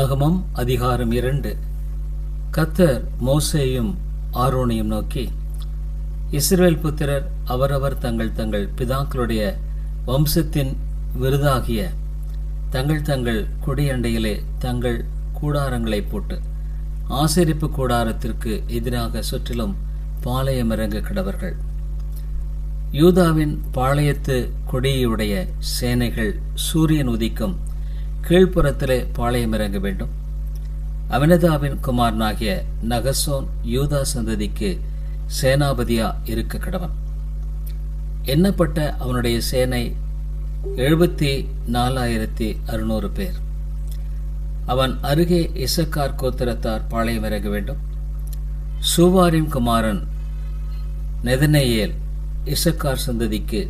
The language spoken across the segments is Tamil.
என்னாகமம் அதிகாரம் இரண்டு. கத்தர் மோசேயும் ஆரோனையும் நோக்கி இஸ்ரேல் புத்திரர் அவரவர் தங்கள் தங்கள் பிதாக்களுடைய வம்சத்தின் விருதாகிய தங்கள் தங்கள் குடியண்டையிலே தங்கள் கூடாரங்களை போட்டு ஆசரிப்பு கூடாரத்திற்கு எதிராக சுற்றிலும் பாளையம் இறங்க கிடவர்கள். யூதாவின் பாளையத்து கொடியுடைய சேனைகள் சூரியன் உதிக்கும் கீழ்ப்புறத்திலே பாளையம் இறங்க வேண்டும். அவினதாவின் குமாரனாகிய நகசோன் யூதா சந்ததிக்கு சேனாபதியா இருக்க கடவன். எண்ணப்பட்ட அவனுடைய சேனை எழுபத்தி நாலாயிரத்தி அறுநூறு பேர். அவன் அருகே இசக்கார் கோத்திரத்தார் பாளையம் இறங்க வேண்டும். சூவாரின் குமாரன் நெதனேயேல் இசக்கார் சந்ததிக்கு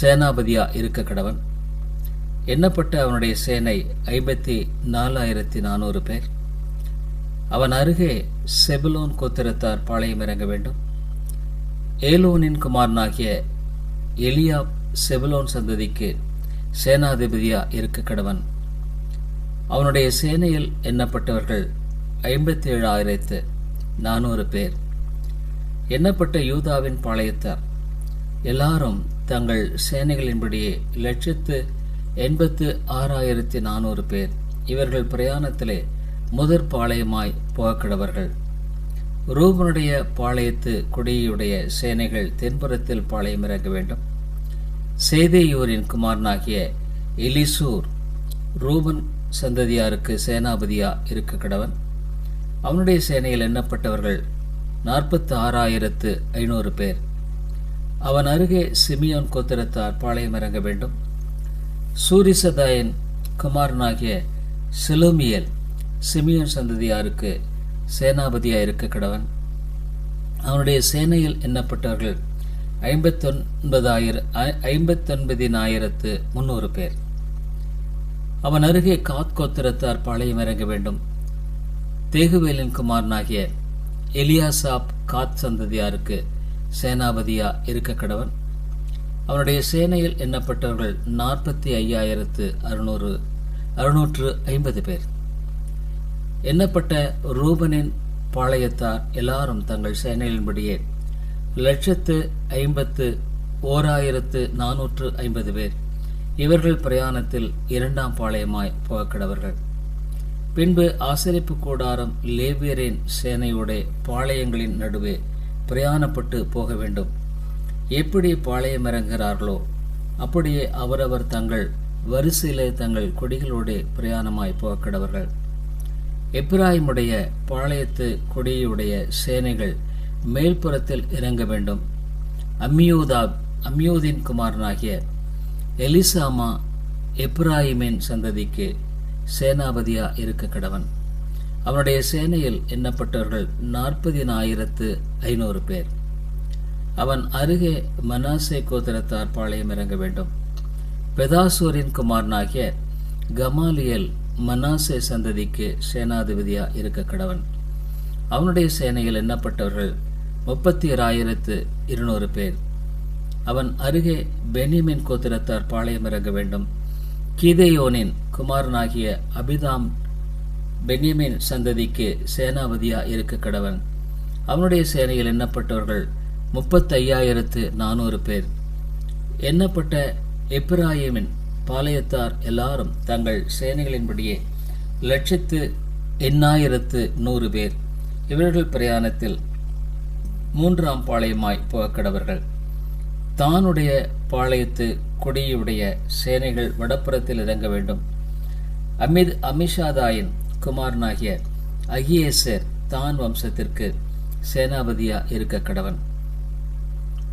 சேனாபதியா இருக்க கடவன். எண்ணப்பட்ட அவனுடைய சேனை ஐம்பத்தி நாலாயிரத்தி நானூறு பேர். அவன் அருகே செபலோன் கோத்திரத்தார் பாளையம் இறங்க வேண்டும். ஏலோனின் குமாரனாகிய எலியா செபலோன் சந்ததிக்கு சேனாதிபதியா இருக்க கடவன். அவனுடைய சேனையில் எண்ணப்பட்டவர்கள் ஐம்பத்தி ஏழாயிரத்து நானூறு பேர். எண்ணப்பட்ட யூதாவின் பாளையத்தார். எல்லாரும் தங்கள் சேனைகளின்படியே லட்சத்து எண்பத்து ஆறாயிரத்தி நானூறு பேர். இவர்கள் பிரயாணத்திலே முதற் பாளையமாய் புகக்கிடவர்கள். ரூபனுடைய பாளையத்து குடியுடைய சேனைகள் தென்புறத்தில் பாளையம் இறங்க வேண்டும். சேதேயூரின் குமாரனாகிய எலிசூர் ரூபன் சந்ததியாருக்கு சேனாபதியா இருக்க கிடவன். அவனுடைய சேனையில் எண்ணப்பட்டவர்கள் நாற்பத்தி ஆறாயிரத்து ஐநூறு பேர். அவன் அருகே சிமியோன் கோத்திரத்தார் பாளையம் இறங்க வேண்டும். சூரிசதாயன் குமாரனாகிய செலோமியல் சிமியன் சந்ததியாருக்கு சேனாபதியாக இருக்க கடவன். அவனுடைய சேனையில் எண்ணப்பட்டவர்கள் ஐம்பத்தொன்பதாயிரம் ஐம்பத்தொன்பதினாயிரத்து முன்னூறு பேர். அவன் அருகே காத் கோத்திரத்தார் பாளையம் இறங்க வேண்டும். தேகுவேலின் குமாரனாகிய எலியாசாப் காத் சந்ததியாருக்கு சேனாபதியா இருக்க கடவன். அவனுடைய சேனையில் எண்ணப்பட்டவர்கள் நாற்பத்தி ஐயாயிரத்து அறுநூறு அறுநூற்று ஐம்பது பேர். எண்ணப்பட்ட ரூபனின் பாளையத்தார் எல்லாரும் தங்கள் சேனையின்படியே லட்சத்து ஐம்பத்து ஓராயிரத்து நானூற்று ஐம்பது பேர். இவர்கள் பிரயாணத்தில் இரண்டாம் பாளையமாய் போகக்கிடவர்கள் பின்பு ஆசரிப்பு கூடாரம் லேவியரின் சேனையுடைய பாளையங்களின் நடுவே பிரயாணப்பட்டு போக வேண்டும். எப்படி பாளையம் இறங்குகிறார்களோ அப்படியே அவரவர் தங்கள் வரிசையிலே தங்கள் கொடிகளோடு பிரயாணமாய் போகக்கிடவர்கள் எப்ராயிமுடைய பாளையத்து கொடியுடைய சேனைகள் மேல்புறத்தில் இறங்க வேண்டும். அம்மியூதா அம்மியூதின் குமாரனாகிய எலிசாமா எப்ராஹிமின் சந்ததிக்கு சேனாபதியா இருக்க கடவன். அவனுடைய சேனையில் எண்ணப்பட்டவர்கள் நாற்பதினாயிரத்து ஐநூறு பேர். அவன் அருகே மனாசே கோத்திரத்தார் பாளையம் இறங்க வேண்டும். பெதாசூரின் குமாரனாகிய கமாலியல் மனாசே சந்ததிக்கு சேனாதிபதியா இருக்க கடவன். அவனுடைய சேனையில் எண்ணப்பட்டவர்கள் முப்பத்தி ஆறாயிரத்து இருநூறு பேர். அவன் அருகே பெனிமின் கோத்திரத்தார் பாளையம் இறங்க வேண்டும். கீதையோனின் குமாரனாகிய அபிதாம் பென்யமின் சந்ததிக்கு சேனாபதியா இருக்க கடவன். அவனுடைய சேனையில் எண்ணப்பட்டவர்கள் முப்பத்தையாயிரத்து நானூறு பேர். எண்ணப்பட்ட எப்ராயிமின் பாளையத்தார் எல்லாரும் தங்கள் சேனைகளின்படியே லட்சத்து எண்ணாயிரத்து நூறு பேர். இவர்கள் பிரயாணத்தில் மூன்றாம் பாளையமாய் போகக்கடவர்கள். தானுடைய பாளையத்து கொடியுடைய சேனைகள் வடப்புறத்தில் இறங்க வேண்டும். அமித் அமிஷாதாயின் குமாரனாகிய அகியேசர் தான் வம்சத்திற்கு சேனாபதியா இருக்க கடவன்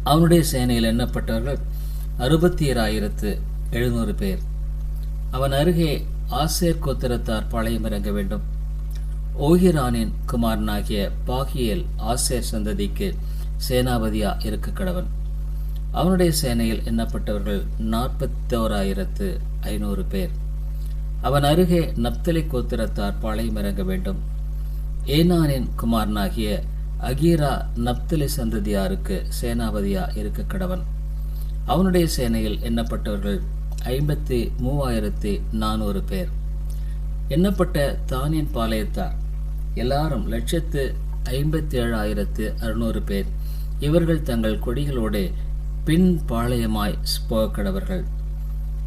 அவனுடைய சேனையில் எண்ணப்பட்டவர்கள் அறுபத்தி ஏழாயிரத்து எழுநூறு பேர். அவன் அருகே ஆசேர் கோத்திரத்தார் பாளையம் இறங்க வேண்டும். ஓஹிரானின் குமாரனாகிய பாகியல் ஆசேர் சந்ததிக்கு சேனாபதியா இருக்க கடவன். அவனுடைய சேனையில் எண்ணப்பட்டவர்கள் நாற்பத்தோராயிரத்து ஐநூறு பேர். அவன் அருகே நப்தலை கோத்திரத்தார் பாளையம் இறங்க வேண்டும். ஏனானின் குமாரனாகிய அகீரா நப்தலி சந்ததியாருக்கு சேனாபதியா இருக்க கடவன். அவனுடைய சேனையில் எண்ணப்பட்டவர்கள் ஐம்பத்தி மூவாயிரத்தி நானூறு பேர். எண்ணப்பட்ட தானின் பாளையத்தார் எல்லாரும் லட்சத்து ஐம்பத்தி ஏழாயிரத்து அறுநூறு பேர். இவர்கள் தங்கள் கொடிகளோடு பின் பாளையமாய் போகக்கடவர்கள்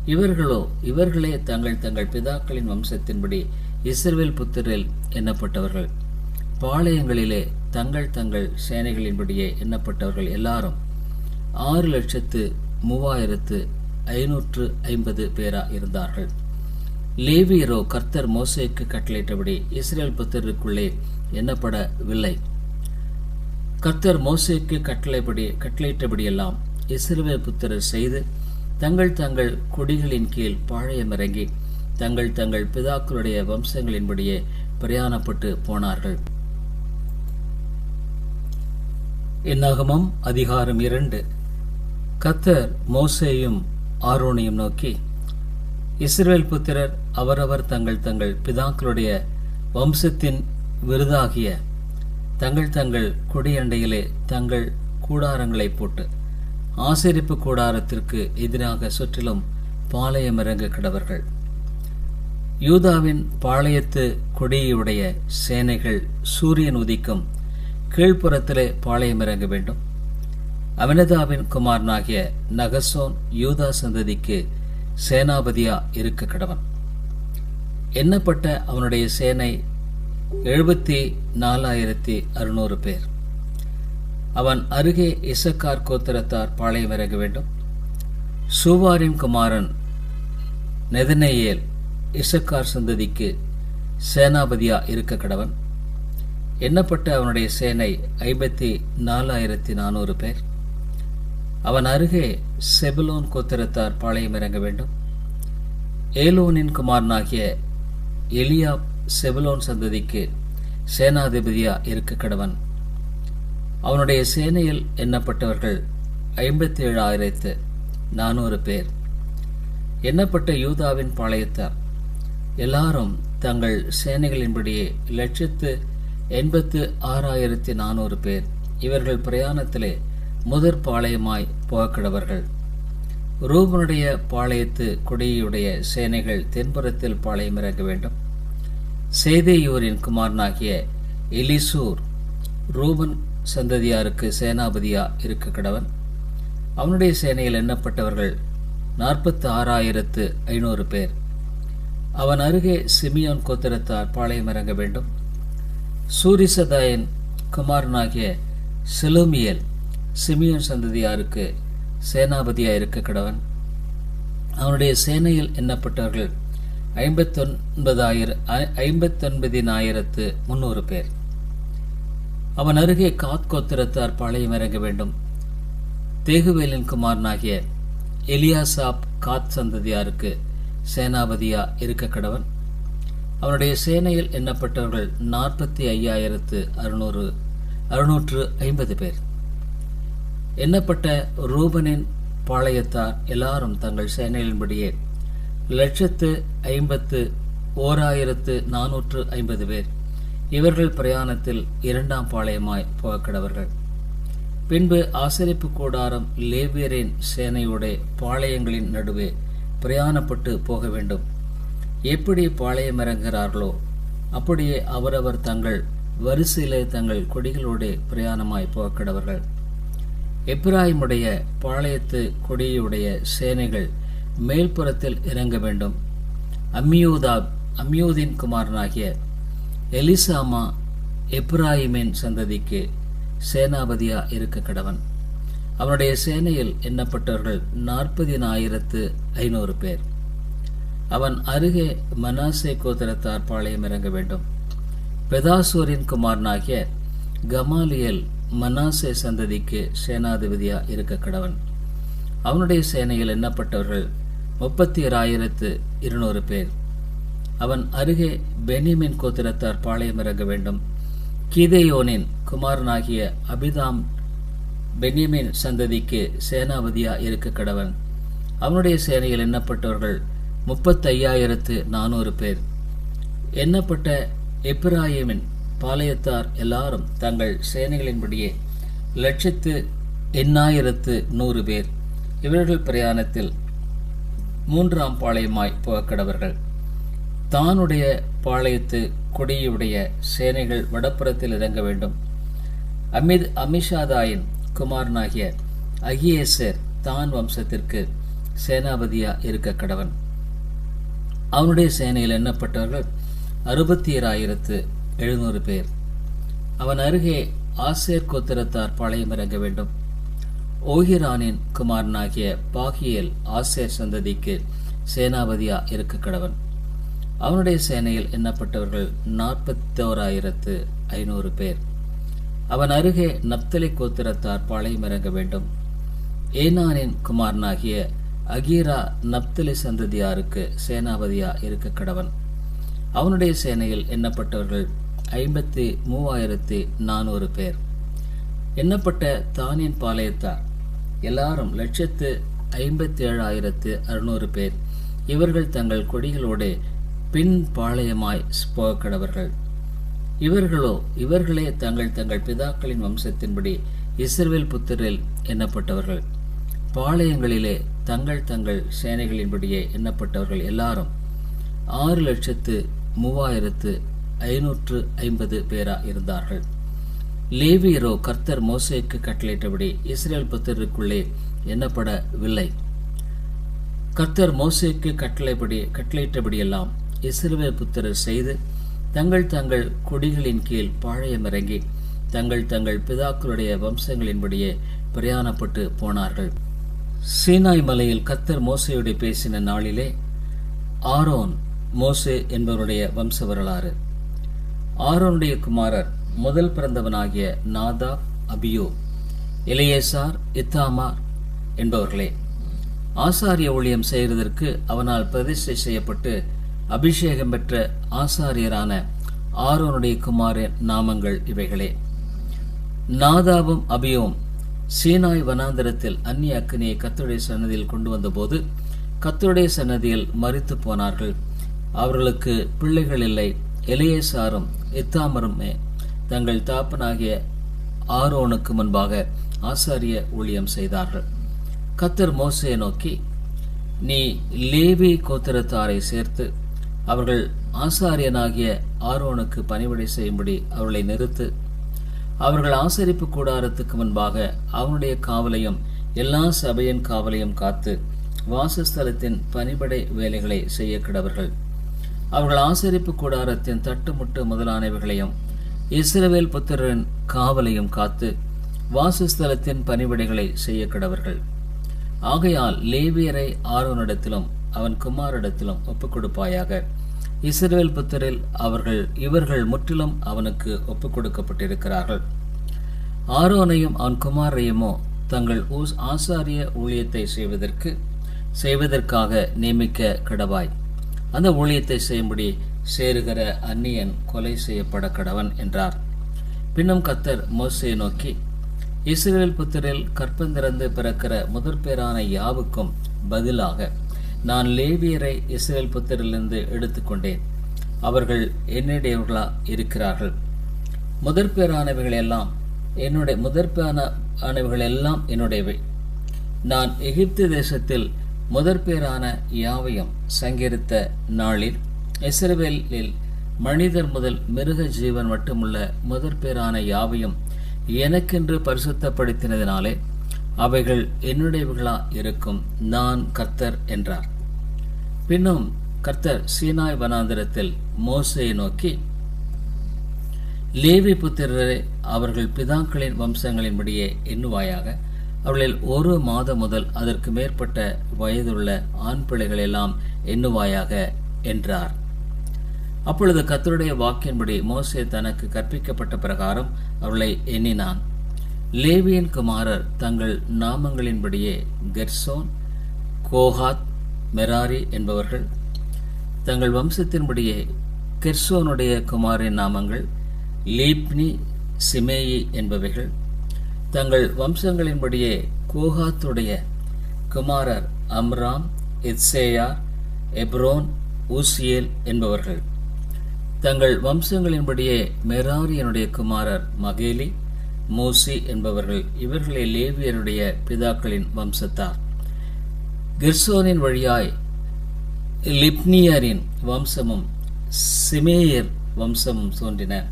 இவர்களோ இவர்களே தங்கள் தங்கள் பிதாக்களின் வம்சத்தின்படி இஸ்ரேல் புத்திரில் எண்ணப்பட்டவர்கள். பாளையங்களிலே தங்கள் தங்கள் சேனைகளின்படியே எண்ணப்பட்டவர்கள் எல்லாரும் ஆறு லட்சத்து மூவாயிரத்து ஐநூற்று ஐம்பது பேரா இருந்தார்கள். லேவியரோ கர்த்தர் மோசேக்கு கட்டளையிட்டபடி இஸ்ரேல் புத்தருக்குள்ளே எண்ணப்படவில்லை. கர்த்தர் மோசேக்கு கட்டளைப்படி கட்டளையிட்டபடியெல்லாம் இஸ்ரேல் புத்தரர் செய்து தங்கள் தங்கள் கொடிகளின் கீழ் பாளையமிறங்கி தங்கள் தங்கள் பிதாக்களுடைய வம்சங்களின்படியே பிரயாணப்பட்டு போனார்கள். இந்நகமம் அதிகாரம் இரண்டு. கத்தர் மோசேயும் ஆரோனையும் நோக்கி இஸ்ரேல் புத்திரர் அவரவர் தங்கள் தங்கள் பிதாக்களுடைய வம்சத்தின் விருதாகிய தங்கள் தங்கள் கொடியண்டையிலே தங்கள் கூடாரங்களை போட்டு ஆசரிப்பு கூடாரத்திற்கு எதிராக சுற்றிலும் பாளையம் இறங்க கிடவர்கள். யூதாவின் பாளையத்து கொடியுடைய சேனைகள் சூரியன் உதிக்கும் கீழ்ப்புறத்திலே பாளையம் இறங்க வேண்டும். அவினதாவின் குமாரனாகிய நகசோன் யூதா சந்ததிக்கு சேனாபதியா இருக்க கடவன். எண்ணப்பட்ட அவனுடைய சேனை எழுபத்தி நாலாயிரத்தி அறுநூறு பேர். அவன் அருகே இசக்கார் கோத்திரத்தார் பாளையம் இறங்க வேண்டும். சூவாரின் குமாரன் நெதனேயேல் இசக்கார் சந்ததிக்கு சேனாபதியா இருக்க கடவன். எண்ணப்பட்ட அவனுடைய சேனை ஐம்பத்தி நாலாயிரத்தி நானூறு பேர். அவன் அருகே செபுலோன் கோத்திரத்தார் பாளையம் இறங்க வேண்டும். ஏலோனின் குமாரனாகிய எலியா செபுலோன் சந்ததிக்கு சேனாதிபதியா இருக்க கடவன். அவனுடைய சேனையில் எண்ணப்பட்டவர்கள் ஐம்பத்தி ஏழாயிரத்து நானூறு பேர். எண்ணப்பட்ட யூதாவின் பாளையத்தார். எல்லாரும் தங்கள் சேனைகளின்படியே லட்சத்து எண்பத்து ஆறாயிரத்தி நானூறு பேர். இவர்கள் பிரயாணத்திலே முதற் பாளையமாய் புகக்கிடவர்கள் ரூபனுடைய பாளையத்து கொடியுடைய சேனைகள் தென்புறத்தில் பாளையம் இறங்க வேண்டும். சேதேயூரின் குமாரனாகிய எலிசூர் ரூபன் சந்ததியாருக்கு சேனாபதியா இருக்க கடவன். அவனுடைய சேனையில் எண்ணப்பட்டவர்கள் நாற்பத்து ஆறாயிரத்து ஐநூறு பேர். அவன் அருகே சிமியோன் கோத்திரத்தார் பாளையம் இறங்க வேண்டும். சூரிசதாயன் குமாரனாகிய செலுமியல் சிமியன் சந்ததியாருக்கு சேனாபதியாக இருக்க கடவன். அவனுடைய சேனையில் எண்ணப்பட்டவர்கள் ஐம்பத்தொன்பதாயிரம் ஐம்பத்தொன்பதினாயிரத்து முந்நூறு பேர். அவன் அருகே காத் கோத்திரத்தார் பாளையம் இறங்க வேண்டும். தேகுவேலின் குமாரனாகிய எலியாசாப் காத் சந்ததியாருக்கு சேனாபதியா இருக்க கடவன். அவனுடைய சேனையில் எண்ணப்பட்டவர்கள் நாற்பத்தி ஐயாயிரத்து அறுநூறு அறுநூற்று ஐம்பது பேர். எண்ணப்பட்ட ரூபனின் பாளையத்தார் எல்லாரும் தங்கள் சேனையின்படியே லட்சத்து ஐம்பத்து ஓராயிரத்து நானூற்று ஐம்பது பேர். இவர்கள் பிரயாணத்தில் இரண்டாம் பாளையமாய் புகக்கடவர்கள். பின்பு ஆசரிப்பு கூடாரம் லேவியரின் சேனையுடைய பாளையங்களின் நடுவே பிரயாணப்பட்டு போக வேண்டும். எப்படி பாளையம் இறங்குகிறார்களோ அப்படியே அவரவர் தங்கள் வரிசையிலே தங்கள் கொடிகளோடு பிரயாணமாய் போகக்கடவர்கள் எப்ராயிமுடைய பாளையத்து கொடியுடைய சேனைகள் மேல்புறத்தில் இறங்க வேண்டும். அம்யூதா அம்யூதின் குமாரனாகிய எலிசாமா எப்ராயிமின் சந்ததிக்கு சேனாபதியா இருக்க கடவன். அவனுடைய சேனையில் எண்ணப்பட்டவர்கள் நாற்பதினாயிரத்து ஐநூறு பேர். அவன் அருகே மனாசே கோத்திரத்தார் பாளையம் இறங்க வேண்டும். பெதாசூரின் குமாரனாகிய கமாலியல் மனாசே சந்ததிக்கு சேனாதிபதியா இருக்க கடவன். அவனுடைய சேனையில் எண்ணப்பட்டவர்கள் முப்பத்தி ஆறாயிரத்து இருநூறு பேர். அவன் அருகே பெனிமின் கோத்திரத்தார் பாளையம் இறங்க வேண்டும். கீதேயோனின் குமாரனாகிய அபிதாம் பென்யமின் சந்ததிக்கு சேனாபதியா இருக்க கடவன். அவனுடைய சேனையில் எண்ணப்பட்டவர்கள் முப்பத்தையாயிரத்து நானூறு பேர். எண்ணப்பட்ட எப்ராயிமின் பாளையத்தார் எல்லாரும் தங்கள் சேனைகளின்படியே லட்சத்து எண்ணாயிரத்து நூறு பேர். இவர்கள் பிரயாணத்தில் மூன்றாம் பாளையமாய் புகக்கடவர்கள். தானுடைய பாளையத்து கொடியுடைய சேனைகள் வடப்புறத்தில் இறங்க வேண்டும். அமித் அமிஷாதாயின் குமாரனாகிய அகியேசர் தான் வம்சத்திற்கு சேனாபதியா இருக்க கடவன் அவனுடைய சேனையில் எண்ணப்பட்டவர்கள் அறுபத்தி ஏழாயிரத்து எழுநூறு பேர். அவன் அருகே ஆசேர் கோத்திரத்தார் பாளையம் இறங்க வேண்டும். ஓஹிரானின் குமாரனாகிய பாகியல் ஆசேர் சந்ததிக்கு சேனாபதியா இருக்க கடவன். அவனுடைய சேனையில் எண்ணப்பட்டவர்கள் நாற்பத்தோராயிரத்து ஐநூறு பேர். அவன் அருகே நப்தலி கோத்திரத்தார் பாளையம் இறங்க வேண்டும். ஏனானின் குமாரனாகிய அகீரா நப்தலி சந்ததியாருக்கு சேனாபதியா இருக்க கடவன். அவனுடைய சேனையில் எண்ணப்பட்டவர்கள் ஐம்பத்தி மூவாயிரத்தி நானூறு பேர். எண்ணப்பட்ட தானின் பாளையத்தார் எல்லாரும் லட்சத்து ஐம்பத்தி ஏழாயிரத்து அறுநூறு பேர். இவர்கள் தங்கள் கொடிகளோடு பின் பாளையமாய் போகக்கடவர்கள் இவர்களோ இவர்களே தங்கள் தங்கள் பிதாக்களின் வம்சத்தின்படி இஸ்ரேல் புத்திரில் எண்ணப்பட்டவர்கள். பாளையங்களிலே தங்கள் தங்கள் சேனைகளின்படியே எண்ணப்பட்டவர்கள் எல்லாரும் ஆறு லட்சத்து மூவாயிரத்து ஐநூற்று ஐம்பது பேரா இருந்தார்கள். லேவியரோ கர்த்தர் மோசேக்கு கட்டளையிட்டபடி இஸ்ரேல் புத்தருக்குள்ளே எண்ணப்படவில்லை. கர்த்தர் மோசேக்கு கட்டளைப்படி கட்டளையிட்டபடியெல்லாம் இஸ்ரேல் புத்திரர் செய்து தங்கள் தங்கள் கொடிகளின் கீழ் பாளையமிறங்கி தங்கள் தங்கள் பிதாக்களுடைய வம்சங்களின்படியே பிரயாணப்பட்டு போனார்கள். சீனாய் மலையில் கத்தர் மோசையோடு பேசின நாளிலே ஆரோன் மோசே என்பவருடைய வம்ச வரலாறு ஆரோனுடைய குமாரர் முதல் பிறந்தவனாகிய நாதா அபியோ இளையேசார் இத்தாமார் என்பவர்களே ஆசாரிய ஊழியம் செய்கிறதற்கு அவனால் பிரதிஷ்டை செய்யப்பட்டு அபிஷேகம் பெற்ற ஆசாரியரான ஆரோனுடைய குமாரின் நாமங்கள் இவைகளே. நாதாவும் அபியோம் சீனாய் வனாந்தரத்தில் அந்நிய அக்கினியை கத்துடைய சன்னதியில் கொண்டு வந்தபோது கத்துடைய சன்னதியில் மறித்து போனார்கள். அவர்களுக்கு பிள்ளைகள் இல்லை. எலியேசாரும் இத்தாமருமே தங்கள் தாப்பனாகிய ஆரோனுக்கு முன்பாக ஆசாரிய ஊழியம் செய்தார்கள். கத்தர் மோசையை நோக்கி நீ லேவி கோத்திரத்தாரை சேர்த்து அவர்கள் ஆசாரியனாகிய ஆரோனுக்கு பணிவிடை செய்யும்படி அவர்களை நிறுத்து. அவர்கள் ஆசரிப்பு கூடாரத்துக்கு முன்பாக அவனுடைய காவலையும் எல்லா சபையின் காவலையும் காத்து வாசஸ்தலத்தின் பணிபடை வேலைகளை செய்ய கிடவர்கள். அவர்கள் ஆசரிப்பு கூடாரத்தின் தட்டுமுட்டு முதலானவைகளையும் இஸ்ரவேல் புத்திரன் காவலையும் காத்து வாசஸ்தலத்தின் பணிபடைகளை செய்ய கிடவர்கள். ஆகையால் லேவியரை ஆர்வனிடத்திலும் அவன் குமாரிடத்திலும் ஒப்புக் கொடுப்பாயாக இஸ்ரேல் புத்திரில் அவர்கள் இவர்கள் முற்றிலும் அவனுக்கு ஒப்புக் கொடுக்கப்பட்டிருக்கிறார்கள் ஆரோனையும் அவன் குமாரையுமோ தங்கள் ஊஸ் ஆசாரிய ஊழியத்தை செய்வதற்கு செய்வதற்காக நியமிக்க கடவாய். அந்த ஊழியத்தை செய்யும்படி சேருகிற அந்நியன் கொலை செய்யப்பட கடவன் என்றார். பின்னும் கத்தர் மோசையை நோக்கி இஸ்ரேல் புத்திரில் கற்பந்திறந்து பிறக்கிற முதற்பேரான யாவுக்கும் பதிலாக நான் லேவியரை இஸ்ரேல் புத்திரிலிருந்து எடுத்துக்கொண்டேன். அவர்கள் என்னுடையவர்களா இருக்கிறார்கள். முதற்பேரானவைகள் எல்லாம் என்னுடைய முதற்பேரான ஆனவைகள் எல்லாம் என்னுடையவை. நான் எகிப்து தேசத்தில் முதற்பேரான யாவையும் சங்கரித்த நாளில் இஸ்ரவேலில் மனிதர் முதல் மிருக ஜீவன் மட்டுமுள்ள முதற்பேரான யாவையும் எனக்கென்று பரிசுத்தப்படுத்தினதினாலே அவைகள் என்னுடையவர்களாக இருக்கும் நான் கர்த்தர் என்றார். பின்னும் கர்த்தர் சீனாய் வனாந்திரத்தில் மோசையை நோக்கி லேவி புத்திரரை அவர்கள் பிதாக்களின் வம்சங்களின்படியே எண்ணுவாயாக அவர்களில் ஒரு மாதம் முதல் அதற்கு மேற்பட்ட வயதுள்ள ஆண் பிள்ளைகளெல்லாம் எண்ணுவாயாக என்றார். அப்பொழுது கத்தருடைய வாக்கின்படி மோசே தனக்கு கற்பிக்கப்பட்ட பிரகாரம் அவளை எண்ணினான். லேவியின் குமாரர் தங்கள் நாமங்களின்படியே கெர்சோன் கோஹாத் மெராரி என்பவர்கள். தங்கள் வம்சத்தின்படியே கெர்சோனுடைய குமாரின் நாமங்கள் லீப்னி சிமேயி என்பவைகள். தங்கள் வம்சங்களின்படியே கோஹாத்துடைய குமாரர் அம்ராம் இத்சேயார் எப்ரோன் ஊசியேல் என்பவர்கள். தங்கள் வம்சங்களின்படியே மெராரியனுடைய குமாரர் மகேலி மூசி என்பவர்கள். இவர்களே லேவியருடைய பிதாக்களின் வம்சத்தார். கிர்சோனின் வழியாய் லிப்னியரின் வம்சமும் சிமேயர் வம்சமும் தோன்றின.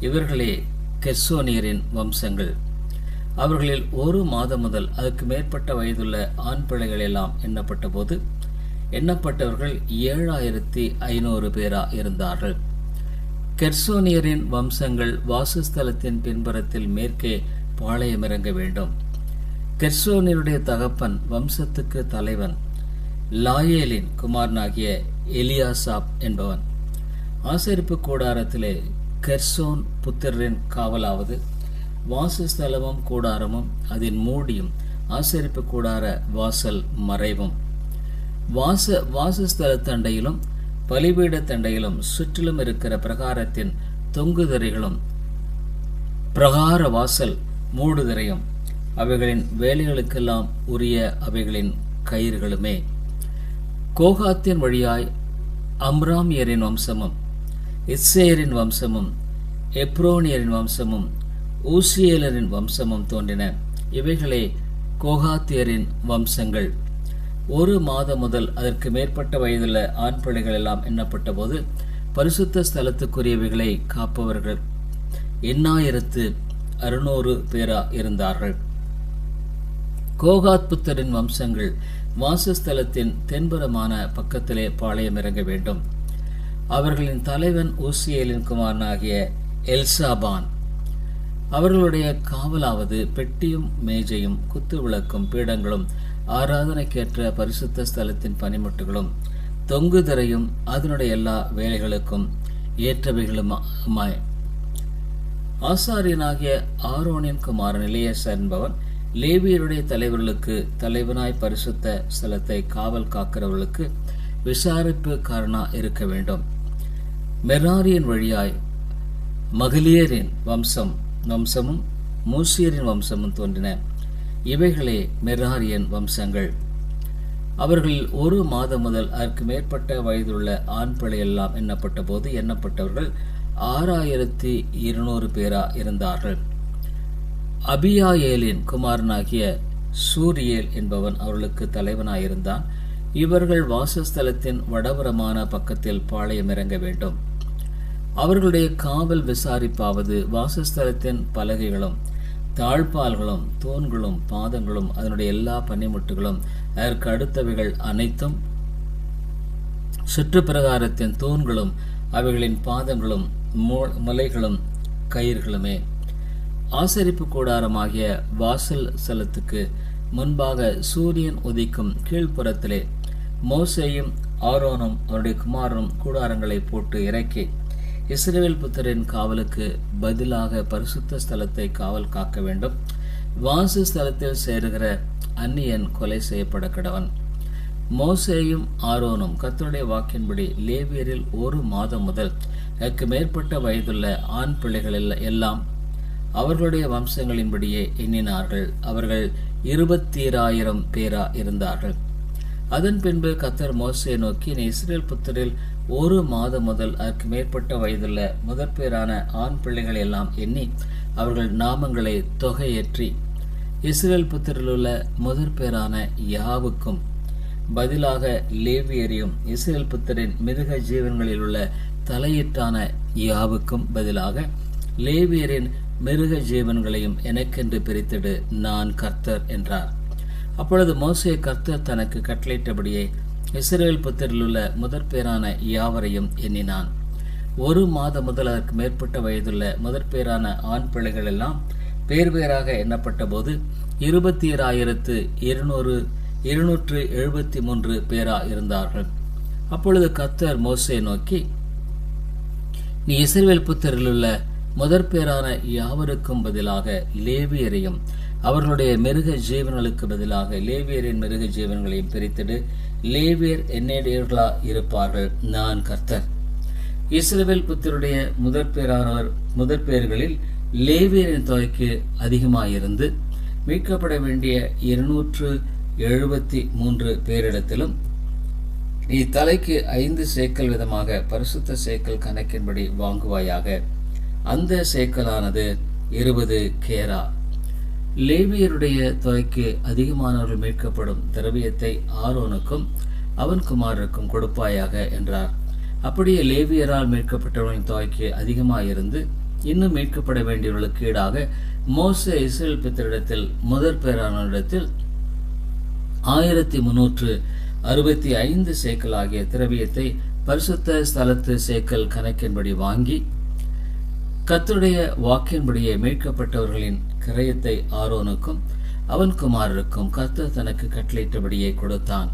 இவர்களே கெர்சோனியரின் வம்சங்கள். அவர்களில் ஒரு மாதம் முதல் அதுக்கு மேற்பட்ட வயதுள்ள ஆண் பிள்ளைகள் எல்லாம் எண்ணப்பட்ட போது எண்ணப்பட்டவர்கள் ஏழாயிரத்தி ஐநூறு பேரா இருந்தார்கள். கெர்சோனியரின் வம்சங்கள் வாசஸ்தலத்தின் பின்புறத்தில் மேற்கே பாளையமிறங்க வேண்டும். கெர்சோனியருடைய தகப்பன் வம்சத்துக்கு தலைவன் லாயேலின் குமாரனாகிய எலியாசாப் என்பவன். ஆசரிப்பு கூடாரத்திலே கெர்சோன் புத்திரரின் காவலாவது வாசஸ்தலமும் கூடாரமும் அதன் மூடியும் ஆசரிப்பு கூடார வாசல் மறைவும். வாச வாசஸ்தல தண்டையிலும் பலிபீட தண்டையிலும் சுற்றிலும் இருக்கிற பிரகாரத்தின் தொங்குதிரைகளும் பிரகார வாசல் மூடுதிரையும் அவைகளின் வேலைகளுக்கெல்லாம் உரிய அவைகளின் கயிறுகளுமே. கோகாத்தின் வழியாய் அம்ராமியரின் வம்சமும் இஸ்ரேயரின் வம்சமும் எப்ரோனியரின் வம்சமும் ஊசியேலரின் வம்சமும் தோன்றின. இவைகளே கோகாத்தியரின் வம்சங்கள். ஒரு மாதம் முதல் அதற்கு மேற்பட்ட வயதுள்ள ஆண் பிள்ளைகள் எல்லாம் எண்ணப்பட்ட போது பரிசுத்த ஸ்தலத்துக்குரியவைகளை காப்பவர்கள் எண்ணாயிரத்து அறுநூறு பேரா இருந்தார்கள். கோகாத் புத்தரின் வம்சங்கள் வாசஸ்தலத்தின் தென்புறமான பக்கத்திலே பாளையம் இறங்க வேண்டும். அவர்களின் தலைவன் ஊசியலின் குமாரனாகிய எல்சாபான். அவர்களுடைய காவலாவது பெட்டியும் மேஜையும் குத்துவிளக்கும் பீடங்களும் ஆராதனைக்கேற்ற பரிசுத்த ஸ்தலத்தின் பனிமுட்டுகளும் தொங்குதிரையும் அதனுடைய எல்லா வேலைகளுக்கும் ஏற்றவைகளுமாய். ஆசாரியனாகிய ஆரோனின் குமாரன் இளையச என்பவன் லேவியருடைய தலைவர்களுக்கு தலைவனாய் பரிசுத்த ஸ்தலத்தை காவல் காக்கிறவர்களுக்கு விசாரிப்புக்காரனா இருக்க வேண்டும். மெராரியின் வழியாய் மகளியரின் வம்சம் வம்சமும் மூசியரின் வம்சமும் தோன்றின. இவைகளே மெராரியன் வம்சங்கள். அவர்களில் ஒரு மாதம் முதல் அதற்கு மேற்பட்ட வயதுள்ள ஆண் பிள்ளையெல்லாம் எண்ணப்பட்ட போது எண்ணப்பட்டவர்கள் ஆறாயிரத்தி இருநூறு பேரா இருந்தார்கள். அபியாயேலின் குமாரனாகிய சூரியேல் என்பவன் அவர்களுக்கு தலைவனாயிருந்தான். இவர்கள் வாசஸ்தலத்தின் வடபுறமான பக்கத்தில் பாளையம் இறங்க வேண்டும். அவர்களுடைய காவல் விசாரிப்பாவது வாசஸ்தலத்தின் பலகைகளும் தாழ்பால்களும் தூண்களும் பாதங்களும் அதனுடைய எல்லா பனிமுட்டுகளும் அதற்கு அடுத்தவைகள் அனைத்தும் சுற்றுப்பிரகாரத்தின் தூண்களும் அவைகளின் பாதங்களும் முலைகளும் கயிர்களுமே ஆசரிப்பு கூடாரமாகிய வாசல் ஸ்தலத்துக்கு முன்பாக சூரியன் உதிக்கும் கீழ்ப்புறத்திலே மோசையும் ஆரோனும் அவருடைய குமாரனும் கூடாரங்களை போட்டு இறக்கி இஸ்ரேல் புத்தரின் காவலுக்கு பதிலாக பரிசுத்த ஸ்தலத்தை காவல் காக்க வேண்டும். வாசு ஸ்தலத்தில் சேருகிற அந்நியன் கொலை செய்யப்பட கடவன் மோசேயும் ஆரோனும் கத்தருடைய வாக்கின்படி லேவியரில் ஒரு மாதம் முதல் அதற்கு மேற்பட்ட வயதுள்ள ஆண் பிள்ளைகள் எல்லாம் அவர்களுடைய வம்சங்களின்படியே எண்ணினார்கள். அவர்கள் இருபத்தீராயிரம் பேரா இருந்தார்கள். அதன் பின்பு கத்தர் மோசை நோக்கி நீ இஸ்ரேல் புத்தரில் ஒரு மாதம் முதல் அதற்கு மேற்பட்ட வயதுள்ள முதற் பேரான ஆண் பிள்ளைகள் எல்லாம் எண்ணி அவர்கள் நாமங்களை தொகையேற்றி இஸ்ரேல் புத்தரில் உள்ள முதற் பேரான யாவுக்கும் பதிலாக லேவியரையும் இஸ்ரேல் புத்தரின் மிருக ஜீவன்களில் உள்ள தலையீட்டான யாவுக்கும் பதிலாக லேவியரின் மிருக ஜீவன்களையும் எனக்கென்று பிரித்திடு நான் கர்த்தர் என்றார். அப்பொழுது மோசே கர்த்தர் தனக்கு கட்டளையிட்டபடியே இஸ்ரேல் புத்தரில் உள்ள முதற்பேரான யாவரையும் எண்ணினான். ஒரு மாதம் முதல் அதற்கு மேற்பட்ட வயதுள்ள முதற்பேரான ஆண் பிள்ளைகள் எல்லாம் பேர் பேராக எண்ணப்பட்ட போது இருபத்தி ஏழாயிரத்து இருநூறு இருநூற்று எழுபத்தி மூன்று பேரா இருந்தார்கள். அப்பொழுது கத்தர் மோசே நோக்கி நீ இஸ்ரேல் புத்தரில் உள்ள முதற் பேரான யாவருக்கும் பதிலாக லேவியரையும் அவர்களுடைய மிருக ஜீவன்களுக்கு பதிலாக லேவியரின் மிருக ஜீவன்களையும் பிரித்திடு. லேவியர் என்னேடியர்களா இருப்பார்கள்? நான் கர்த்தர். இஸ்ரேல் புத்தருடைய முதற் பேரானவர் முதற் பேர்களில் லேவியரின் தொகைக்கு அதிகமாயிருந்து மீட்கப்பட வேண்டிய இருநூற்று எழுபத்தி மூன்று பேரிடத்திலும் இத்தலைக்கு ஐந்து சேக்கல் விதமாக பரிசுத்த சேக்கல் கணக்கின்படி வாங்குவாயாக. அந்த சேக்கலானது இருபது கேரா. லேவியருடைய தொகைக்கு அதிகமானவர்கள் மீட்கப்படும் திரவியத்தை ஆரோனுக்கும் அவன் குமாரருக்கும் கொடுப்பாயாக என்றார். அப்படியே லேவியரால் மீட்கப்பட்டவர்களின் தொகைக்கு அதிகமாயிருந்து இன்னும் மீட்கப்பட வேண்டியவர்களுக்கு ஈடாக மோச இஸ்ரேல் பித்தரிடத்தில் முதற் பேரானிடத்தில் ஆயிரத்தி முன்னூற்று அறுபத்தி ஐந்து சேக்கல் ஆகிய திரவியத்தை பரிசுத்த ஸ்தலத்து சேக்கல் கணக்கின்படி வாங்கி கத்தருடைய வாக்கின்படியே மீட்கப்பட்டவர்களின் கிரயத்தை ஆரோனுக்கும் அவன் குமாரருக்கும் கர்த்தர் தனக்கு கட்டளையிட்டபடியே கொடுத்தான்.